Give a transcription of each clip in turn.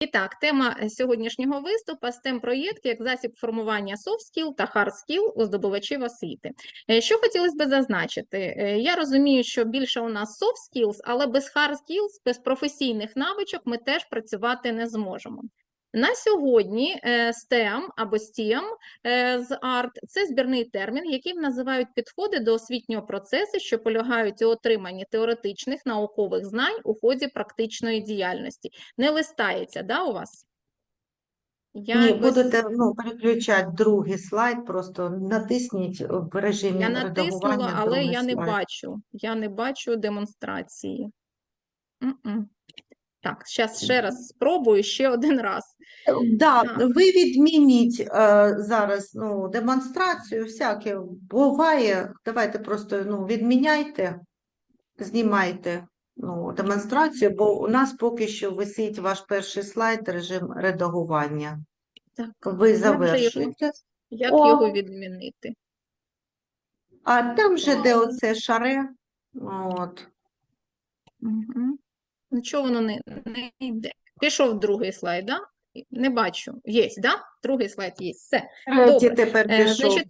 І так, тема е, сьогоднішнього виступу STEM проєкт як засіб формування soft skill та hard skill у здобувачів освіти. Е, Що хотілося би зазначити? Е, Я розумію, що більше у нас soft skills, але без hard skills, без професійних навичок ми теж працювати не зможемо. На сьогодні е, STEM або STEM е, з ART – це збірний термін, яким називають підходи до освітнього процесу, що полягають у отриманні теоретичних наукових знань у ході практичної діяльності. Не листається, да, у вас? Я Ні, якось- будете ну, переключати другий слайд, просто натисніть в режимі Я натиснула, але я не слайд. бачу. Я не бачу демонстрації. М-м. Так, зараз ще раз спробую ще один раз. Да, Так. ви відмініть е, зараз ну, демонстрацію, всяке буває. Давайте просто ну, відміняйте, знімайте ну, демонстрацію, бо у нас поки що висить ваш перший слайд, режим редагування. Так, Ви завершуєте. як О. його відмінити? А там же, де оце шаре, от. Угу. Ну, чого воно не, не йде? Пішов другий слайд, да? Не бачу. Є, да? Другий слайд є. Все. Добре. тепер Е, пішов. значить.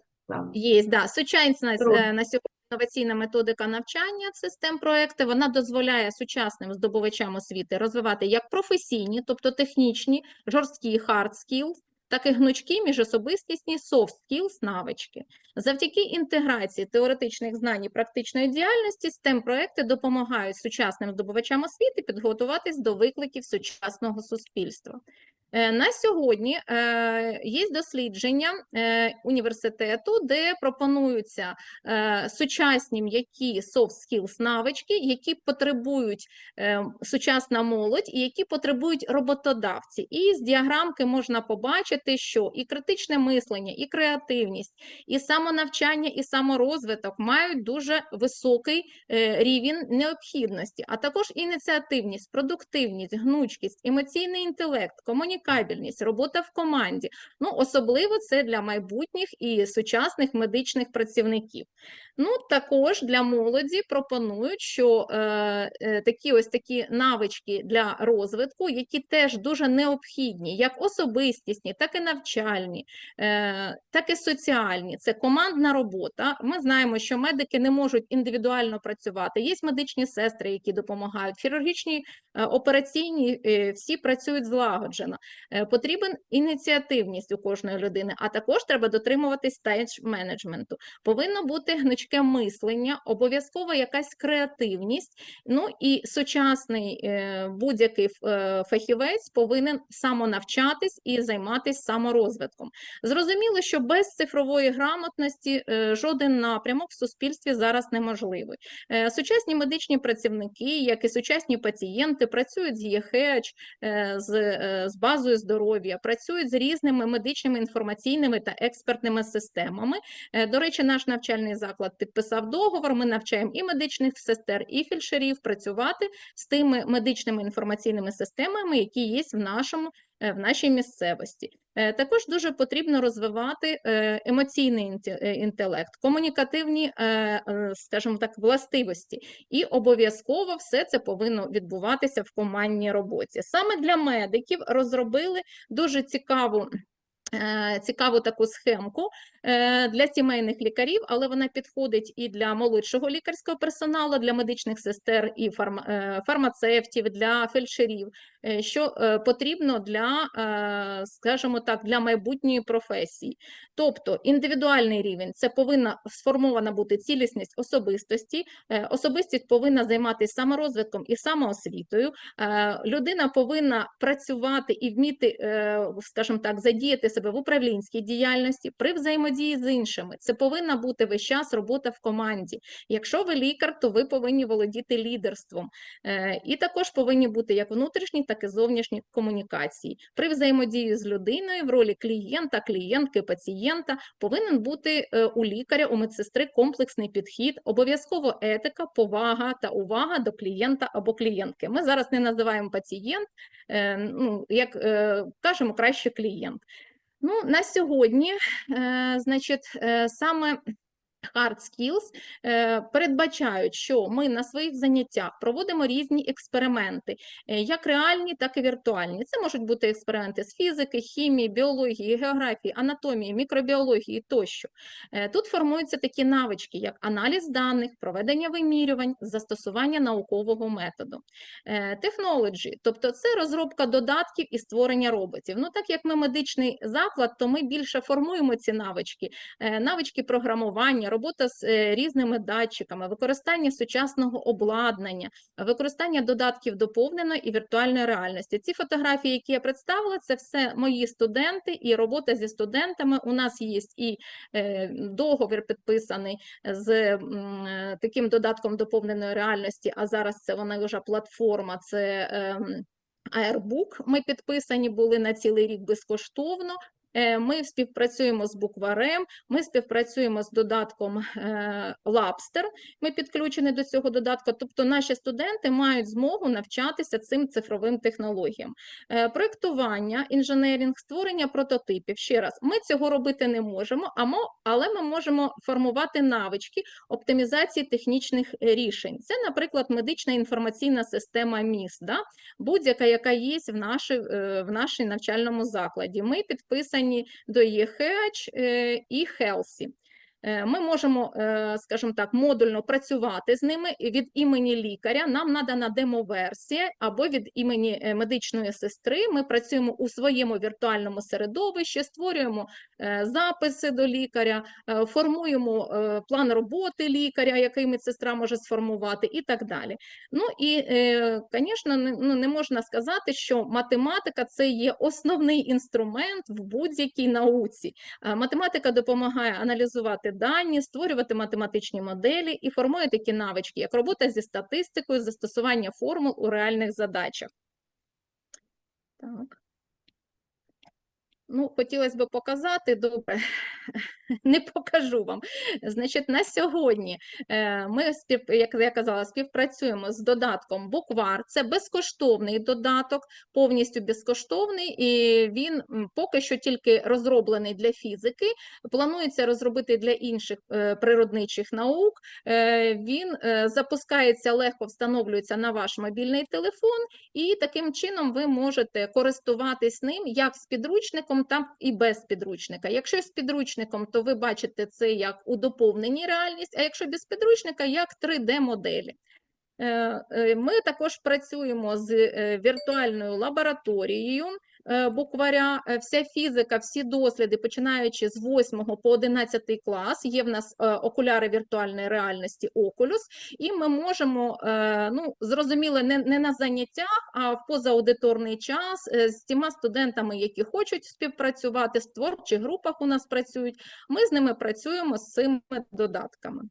Є, да. Сучасна е, на сьогодні інноваційна методика навчання систем проекти. Вона дозволяє сучасним здобувачам освіти розвивати як професійні, тобто технічні, жорсткі hard skills, так і гнучкі міжособистісні soft skills навички. Завдяки інтеграції теоретичних знань і практичної діяльності STEM проекти допомагають сучасним здобувачам освіти підготуватись до викликів сучасного суспільства. Е, На сьогодні е, є дослідження е, університету, де пропонуються сучасні м'які soft skills навички, які потребують сучасна молодь і які потребують роботодавці. І з діаграмки можна побачити, що і критичне мислення, і креативність, і самонавчання, і саморозвиток мають дуже високий рівень необхідності, а також ініціативність, продуктивність, гнучкість, емоційний інтелект, комунікабельність, робота в команді. Ну, особливо це для майбутніх і сучасних медичних працівників. Ну, також для молоді пропонують, що е, е, такі ось такі навички для розвитку, які теж дуже необхідні, як особистісні, так і навчальні, е, так і соціальні. Це командна робота. Ми знаємо, що медики не можуть індивідуально працювати. Є медичні сестри, які допомагають, хірургічні е, операційні е, всі працюють злагоджено. Е, Потрібен ініціативність у кожної людини, а також треба дотримуватись стейдж менеджменту. Повинно бути гнучке мислення, обов'язково якась креативність. Ну і сучасний е, будь-який е, фахівець повинен самонавчатись і займатися саморозвитком. Зрозуміло, що без цифрової грамотності жоден напрямок в суспільстві зараз неможливий. Сучасні медичні працівники, як і сучасні пацієнти, працюють з ЄХЕЧ, з, з базою здоров'я, працюють з різними медичними інформаційними та експертними системами. Е, До речі, наш навчальний заклад підписав договор. Ми навчаємо і медичних сестер, і фільшерів працювати з тими медичними інформаційними системами, які є в нашому в нашій місцевості. Е, Також дуже потрібно розвивати е, емоційний е, інтелект, комунікативні, е, е, скажімо так, властивості. І обов'язково все це повинно відбуватися в командній роботі. Саме для медиків розробили дуже цікаву. е, Цікаву таку схемку е, для сімейних лікарів, але вона підходить і для молодшого лікарського персоналу, для медичних сестер і фарма- е, фармацевтів, для фельдшерів, е, що е, потрібно для, е, скажімо так, для майбутньої професії. Тобто індивідуальний рівень це повинна сформована бути цілісність особистості. Е, Особистість повинна займатися саморозвитком і самоосвітою. Е, Людина повинна працювати і вміти, е, скажімо так, задіяти себе в управлінській діяльності при взаємодії з іншими. Це повинна бути весь час робота в команді. Якщо ви лікар, то ви повинні володіти лідерством. Е, І також повинні бути як внутрішні, так і зовнішні комунікації. При взаємодії з людиною в ролі клієнта, клієнтки, пацієнта повинен бути е, у лікаря, у медсестри комплексний підхід, обов'язково етика, повага та увага до клієнта або клієнтки. Ми зараз не називаємо пацієнт, е, ну, як е, кажемо, краще клієнт. Ну, на сьогодні, значить, саме Hard skills е, передбачають, що ми на своїх заняттях проводимо різні експерименти, е, як реальні, так і віртуальні. Це можуть бути експерименти з фізики, хімії, біології, географії, анатомії, мікробіології тощо. Е, Тут формуються такі навички, як аналіз даних, проведення вимірювань, застосування наукового методу. Technology, тобто це розробка додатків і створення роботів. Ну, так як ми медичний заклад, то ми більше формуємо ці навички, навички програмування, робота з е, різними датчиками, використання сучасного обладнання, використання додатків доповненої і віртуальної реальності. Ці фотографії, які я представила, це все мої студенти і робота зі студентами. У нас є і е, договір підписаний з таким додатком доповненої реальності, а зараз це вона вже платформа. Це ем, Airbook. Ми підписані були на цілий рік безкоштовно. Е, Ми співпрацюємо з букварем, ми співпрацюємо з додатком е, Labster, ми підключені до цього додатку, тобто наші студенти мають змогу навчатися цим цифровим технологіям. Е, Проєктування, інженеринг, створення прототипів. Ще раз, ми цього робити не можемо, але ми можемо формувати навички оптимізації технічних рішень. Це, наприклад, медична інформаційна система МІС, да? будь-яка, яка є в нашій, в нашій навчальному закладі. Ми підписані до ЄХЕЧ і Хелсі. Е, Ми можемо, е, скажімо так, модульно працювати з ними від імені лікаря. Нам надана демо-версія або від імені е, медичної сестри. Ми працюємо у своєму віртуальному середовищі, створюємо записи до лікаря, формуємо план роботи лікаря, який медсестра може сформувати, і так далі. Ну і, звісно, не, ну, можна сказати, що математика це є основний інструмент в будь-якій науці. Математика допомагає аналізувати дані, створювати математичні моделі і формує такі навички, як робота зі статистикою, застосування формул у реальних задачах. Так. Ну, хотілося б показати, добре, не покажу вам. Значить, на сьогодні е, ми, як я казала, співпрацюємо з додатком Буквар. Це безкоштовний додаток, повністю безкоштовний, і він поки що тільки розроблений для фізики. Планується розробити для інших е, природничих наук. Е, Він запускається легко, встановлюється на ваш мобільний телефон, і таким чином ви можете користуватись ним як з підручником, так і без підручника. Якщо з підручником, то ви бачите це як у доповненій реальність, а якщо без підручника, як 3D-моделі. Е, е, Ми також працюємо з е, віртуальною лабораторією букваря. Е, Вся фізика, всі досліди, починаючи з 8 по 11 клас, є в нас е, окуляри віртуальної реальності Oculus, і ми можемо, е, ну, зрозуміло, не, не на заняттях, а в позааудиторний час е, з тіма студентами, які хочуть співпрацювати, в творчих групах у нас працюють, ми з ними працюємо з цими додатками.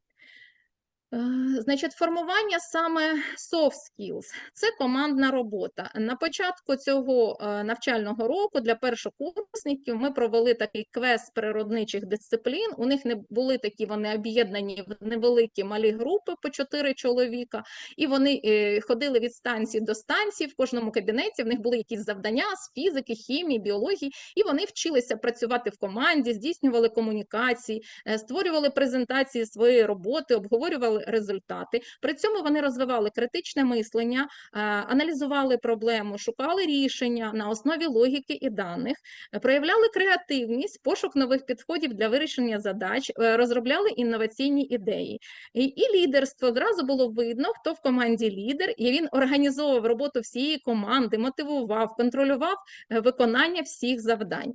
Е, Значить, формування саме soft skills – це командна робота. На початку цього е, навчального року для першокурсників ми провели такий квест природничих дисциплін. У них не були такі, вони об'єднані в невеликі малі групи по чотири чоловіка, і вони е, ходили від станції до станції. В кожному кабінеті в них були якісь завдання з фізики, хімії, біології, і вони вчилися працювати в команді, здійснювали комунікації, створювали презентації своєї роботи, обговорювали результати. При цьому вони розвивали критичне мислення, е, аналізували проблему, шукали рішення на основі логіки і даних, е, проявляли креативність, пошук нових підходів для вирішення задач, е, розробляли інноваційні ідеї. І, і лідерство одразу було видно, хто в команді лідер, і він організовував роботу всієї команди, мотивував, контролював виконання всіх завдань.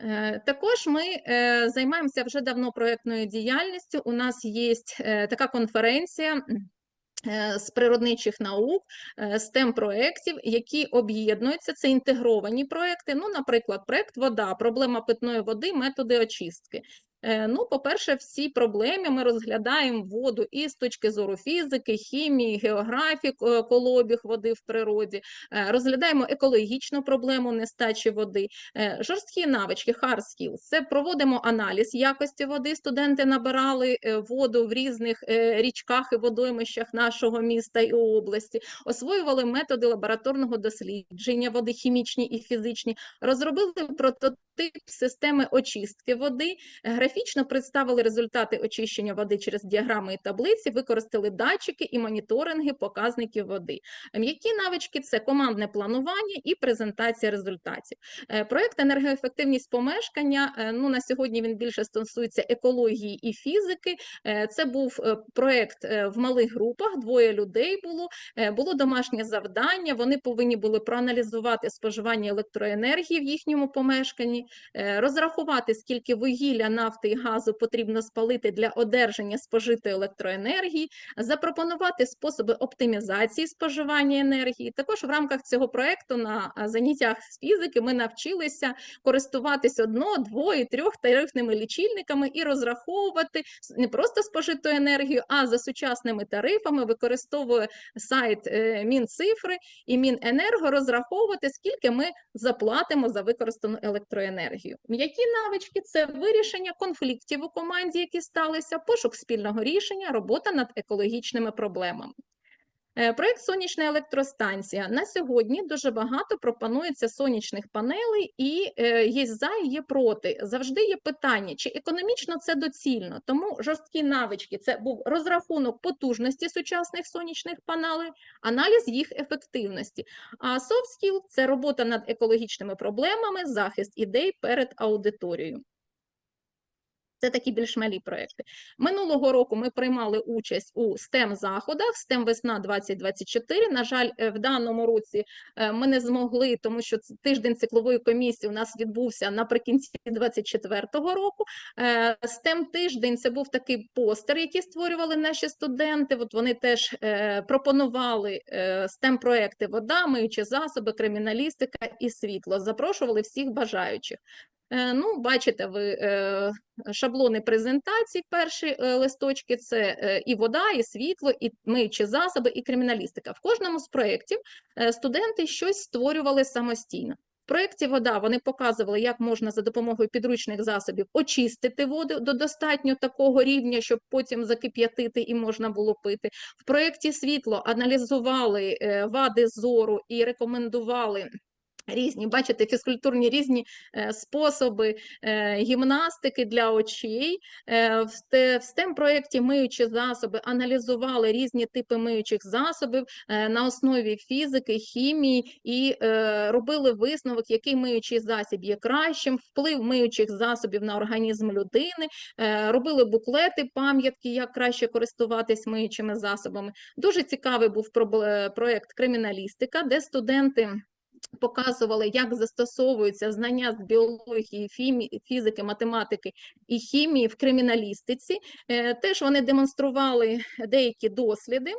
Е, Також ми е, займаємося вже давно проєктною діяльністю. У нас є е, така конференція з природничих наук, STEM проєктів, які об'єднуються. Це інтегровані проєкти. Ну, наприклад, проєкт вода, проблема питної води, методи очистки. Е, Ну, по-перше, всі проблеми ми розглядаємо воду і з точки зору фізики, хімії, географії, е, колобіг води в природі, Е, розглядаємо екологічну проблему нестачі води, жорсткі навички, hard skills. Це проводимо аналіз якості води. Студенти набирали воду в різних річках і водоймищах нашого міста і області, освоювали методи лабораторного дослідження води, хімічні і фізичні, розробили прототип системи очистки води, Графічно представили результати очищення води через діаграми і таблиці, використали датчики і моніторинги показників води. М'які навички це командне планування і презентація результатів. Е, Проект енергоефективність помешкання. е, Ну на сьогодні він більше стосується екології і фізики. Е, Це був проект е, в малих групах, двоє людей було. Було домашнє завдання. Вони повинні були проаналізувати споживання електроенергії в їхньому помешканні, розрахувати, скільки вугілля, нафти і газу потрібно спалити для одержання спожитої електроенергії, запропонувати способи оптимізації споживання енергії. Також в рамках цього проекту на заняттях з фізики ми навчилися користуватись одно, дво і трьох тарифними лічильниками і розраховувати не просто спожиту енергію, а за сучасними тарифами використовує сайт е, Мінцифри і Міненерго розраховувати, скільки ми заплатимо за використану електроенергію. М'які навички це вирішення конфліктів у команді, які сталися, пошук спільного рішення, робота над екологічними проблемами. Е, Проект сонячна електростанція. На сьогодні дуже багато пропонується сонячних панелей, і е, є за, і є проти. Завжди є питання, чи економічно це доцільно. Тому жорсткі навички це був розрахунок потужності сучасних сонячних панелей, аналіз їх ефективності. А soft це робота над екологічними проблемами, захист ідей перед аудиторією. Це такі більш малі проекти. Минулого року ми приймали участь у STEM заходах, STEM весна 2024. На жаль, е, в даному році е, ми не змогли, тому що тиждень циклової комісії у нас відбувся наприкінці 2024 року. Е, STEM тиждень це був такий постер, який створювали наші студенти. От вони теж пропонували STEM проекти вода, миючі засоби, криміналістика і світло. Запрошували всіх бажаючих. Е, Ну, бачите, ви е, шаблони презентацій, перші е, листочки це і вода, і світло, і миючі засоби, і криміналістика. В кожному з проєктів студенти щось створювали самостійно. В проєкті вода вони показували, як можна за допомогою підручних засобів очистити воду до достатньо такого рівня, щоб потім закип'ятити і можна було пити. В проєкті світло аналізували вади зору і рекомендували. Різні, бачите, фізкультурні різні е, способи е, гімнастики для очей. Е, в STEM проєкті миючі засоби аналізували різні типи миючих засобів на основі фізики, хімії і робили висновок, який миючий засіб є кращим, вплив миючих засобів на організм людини, робили буклети, пам'ятки, як краще користуватись миючими засобами. Дуже цікавий був проєкт криміналістика, де студенти показували, як застосовуються знання з біології, фізики, математики і хімії в криміналістиці. Е, Теж вони демонстрували деякі досліди.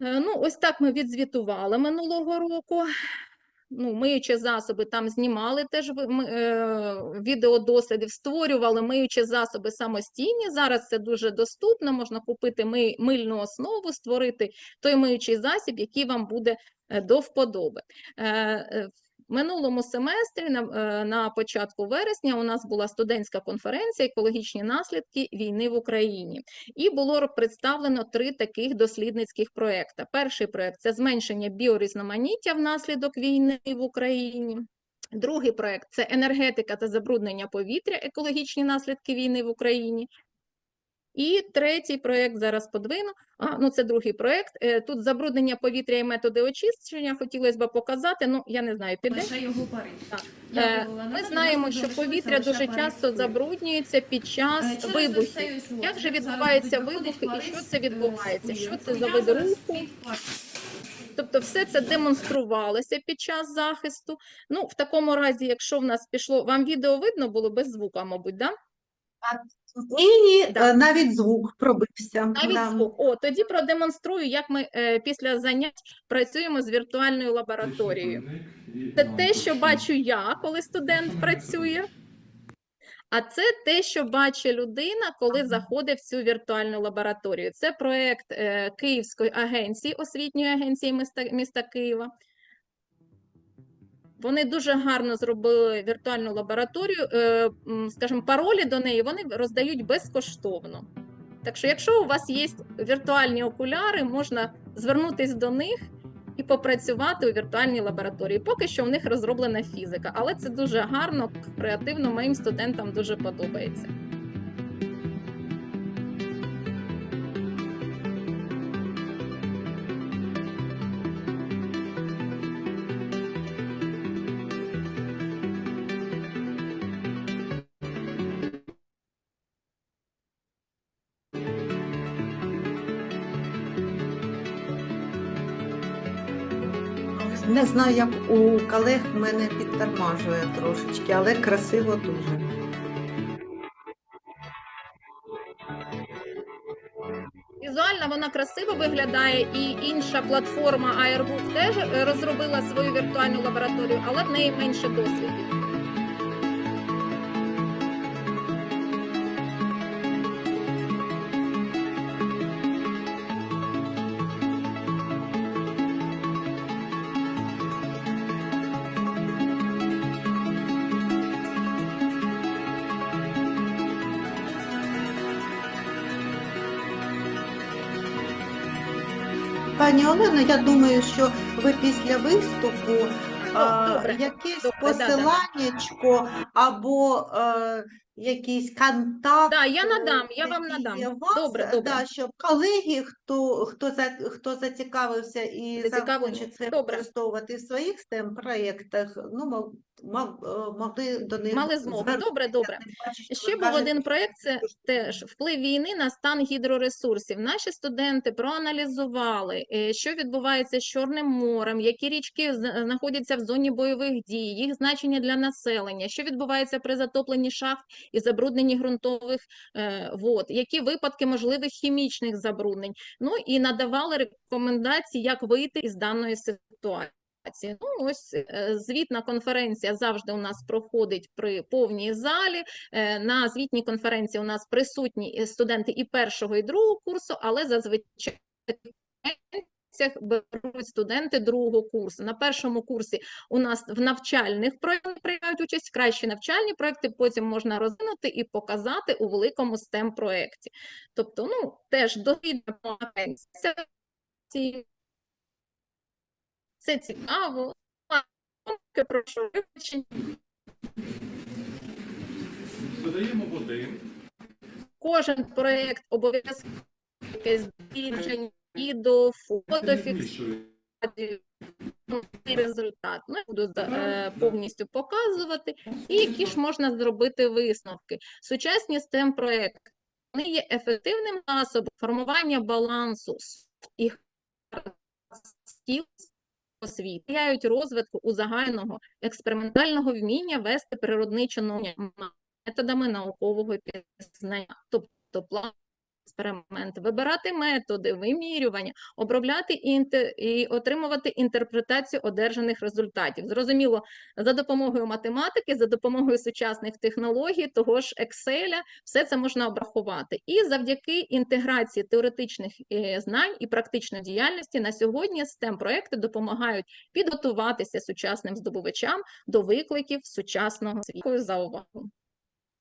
Е, Ну, ось так ми відзвітували минулого року. Ну, миючі засоби там знімали теж е, відеодослідів, створювали миючі засоби самостійні. Зараз це дуже доступно. Можна купити мильну основу, створити той миючий засіб, який вам буде до вподоби. Е, е, В минулому семестрі, на, е, на початку вересня, у нас була студентська конференція Екологічні наслідки війни в Україні. І було представлено три таких дослідницьких проекти. Перший проект це зменшення біорізноманіття внаслідок війни в Україні. Другий проект це енергетика та забруднення повітря, екологічні наслідки війни в Україні. І третій проєкт зараз подвину. А, ну це другий проєкт. Е, Тут забруднення повітря і методи очищення. Хотілося б показати. Ну я не знаю, піде. Лише його пари. Так. Дякую, Е. Ми знаємо, що повітря дуже часто забруднюється під Е, час через вибухів. Як же відбуваються вибухи і що це е, відбувається? Що це за вид руху? Тобто все це демонструвалося під час захисту. Ну, в такому разі, якщо в нас пішло, вам відео видно було без звука, мабуть, да? Ні, ні, Да. е, навіть звук пробився. Навіть да. звук. О, тоді продемонструю, як ми е, після занять працюємо з віртуальною лабораторією. Це те, що бачу я, коли студент працює. А це те, що бачить людина, коли заходить в цю віртуальну лабораторію. Це проєкт е, Київської агенції, освітньої агенції міста, міста Києва. Вони дуже гарно зробили віртуальну лабораторію. Е, скажімо, паролі до неї вони роздають безкоштовно. Так що, якщо у вас є віртуальні окуляри, можна звернутися до них і попрацювати у віртуальній лабораторії. Поки що в них розроблена фізика, але це дуже гарно, креативно, моїм студентам дуже подобається. Не знаю, як у колег мене підтормажує трошечки, але красиво дуже. Візуально вона красиво виглядає, і інша платформа Airbook теж е, розробила свою віртуальну лабораторію, але в неї менше досвіду. Пані Олено, я думаю, що ви після виступу а, добре, якесь добре, посиланнячко або е, якийсь контакт. Да, я надам, я вам надам. у вас, Добре, добре. Да, щоб колеги, хто, хто, за, хто зацікавився і Зацікавлені. захоче це Добре. використовувати в своїх STEM проєктах, ну, мог, мог, е, могли до них Мали змогу. звернутися. Добре, добре. Тим паче, що Ще ви був кажете, один проєкт, це теж вплив війни на стан гідроресурсів. Наші студенти проаналізували, е, що відбувається з Чорним морем, які річки з- знаходяться в зоні бойових дій, їх значення для населення, що відбувається при затопленні шахт і забрудненні ґрунтових е, вод, які випадки можливих хімічних забруднень. Ну і надавали рекомендації, як вийти із даної ситуації. Ну, ось е, звітна конференція завжди у нас проходить при повній залі. Е, На звітній конференції у нас присутні студенти і першого, і другого курсу, але зазвичай на беруть студенти другого курсу. На першому курсі у нас в навчальних проєктах приймають участь кращі навчальні проекти, потім можна розвинути і показати у великому STEM проєкті. Тобто, ну, теж довідна конференція. Це цікаво. Прошу вибачення. Додаємо води. Кожен проєкт обов'язково якесь дослідження, відео, фотофіксацію, Перемішуємо. ну, результат. Ну, я буду е, повністю показувати. І які ж можна зробити висновки. Сучасні STEM проекти вони є ефективним засобом формування балансу і скіл освіти, сприяють розвитку узагального експериментального вміння вести природниче методами наукового пізнання, тобто план експеримент, вибирати методи, вимірювання, обробляти і, отримувати інтерпретацію одержаних результатів. Зрозуміло, за допомогою математики, за допомогою сучасних технологій, того ж Excel, все це можна обрахувати. І завдяки інтеграції теоретичних е, знань і практичної діяльності на сьогодні STEM проекти допомагають підготуватися сучасним здобувачам до викликів сучасного світу. Дякую за увагу.